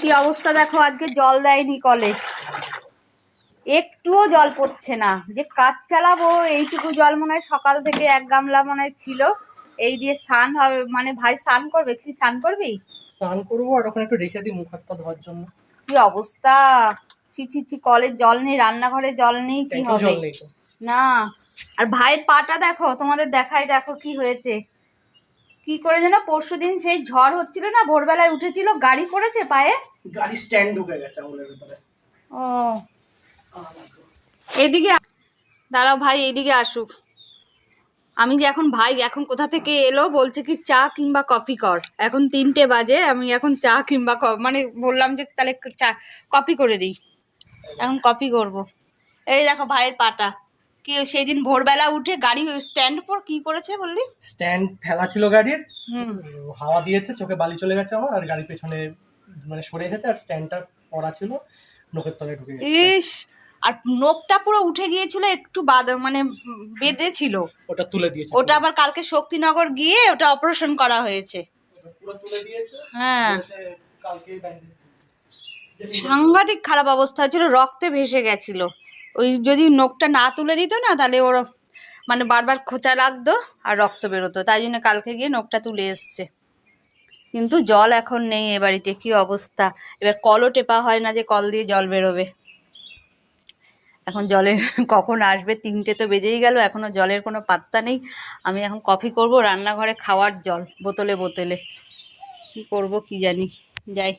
কি অবস্থা দেখো? আজকে জল দেয়নি কলে। একটুও জল পড়ছে না। যে কাজ চালাবো এইটুকু জল মনে হয় সকাল থেকে এক গামলা মনে হয় ছিল। এই দিয়ে স্নান হবে মানে ভাই স্নান করবে? কি স্নান করবি? স্নান করব আর ওখানে একটু রেখে দিই মুখ হাত পা ধোয়ার জন্য। কি অবস্থা? ছি ছি ছি কলের জল নেই রান্নাঘরে জল নেই কি হবে? না। আর ভাইয়ের পাটা দেখো তোমাদের দেখাই দেখো কি হয়েছে। কি করে যেন পরশুদিন সেই ঝড় হচ্ছিল না ভোরবেলায় উঠেছিল গাড়ি পড়েছে পায়ে? গাড়ি স্ট্যান্ড ঢুকে গেছে আঙুলের ভিতরে। ও। এদিকে দাঁড়াও ভাই এইদিকে আসুক। আমি যে এখন ভাই এখন কোথা থেকে এলো বলছে কি চা কিংবা কফি কর। এখন তিনটে বাজে আমি এখন চা কিংবা ক- মানে বললাম যে তাহলে চা কপি করে দিই। এখন কপি করব। এই দেখো ভাইয়ের পাটা। কি সেই দিন ভোরবেলা উঠে গাড়ি স্ট্যান্ড পর কি করেছে বললি? স্ট্যান্ড ফেলা ছিল গাড়ির। হাওয়া দিয়েছে চোখে বালি চলে গেছে আমার আর গাড়ির পেছনে মানে সরে গেছে আর স্ট্যান্ডটা পড়া ছিল নোকের তলায় ঢুকে গেছে। ইস আর নখটা পুরো উঠে গিয়েছিল একটু বাদ মানে বেঁধে ছিল। ওটা তুলে দিয়েছে। ওটা আবার কালকে শক্তিনগর গিয়ে ওটা অপারেশন করা হয়েছে। পুরো তুলে দিয়েছে হ্যাঁ। কালকে সাংঘাতিক খারাপ অবস্থা ছিল রক্তে ভেসে গেছিল। ওই যদি নখটা না তুলে দিত না তাহলে ওর মানে বারবার খোঁচা লাগতো আর রক্ত বেরোতো। তাই জন্য কালকে গিয়ে নখটা তুলে এসছে। কিন্তু জল এখন নেই এ বাড়িতে, কী অবস্থা? এবার কলও টেপা হয় না যে কল দিয়ে জল বেরোবে। এখন জলে কখন আসবে? তিনটে তো বেজেই গেল এখনও জলের কোনো পাত্তা নেই। আমি এখন কফি করব, রান্নাঘরে খাওয়ার জল, বোতলে বোতলে। কি করব কি জানি, যাই।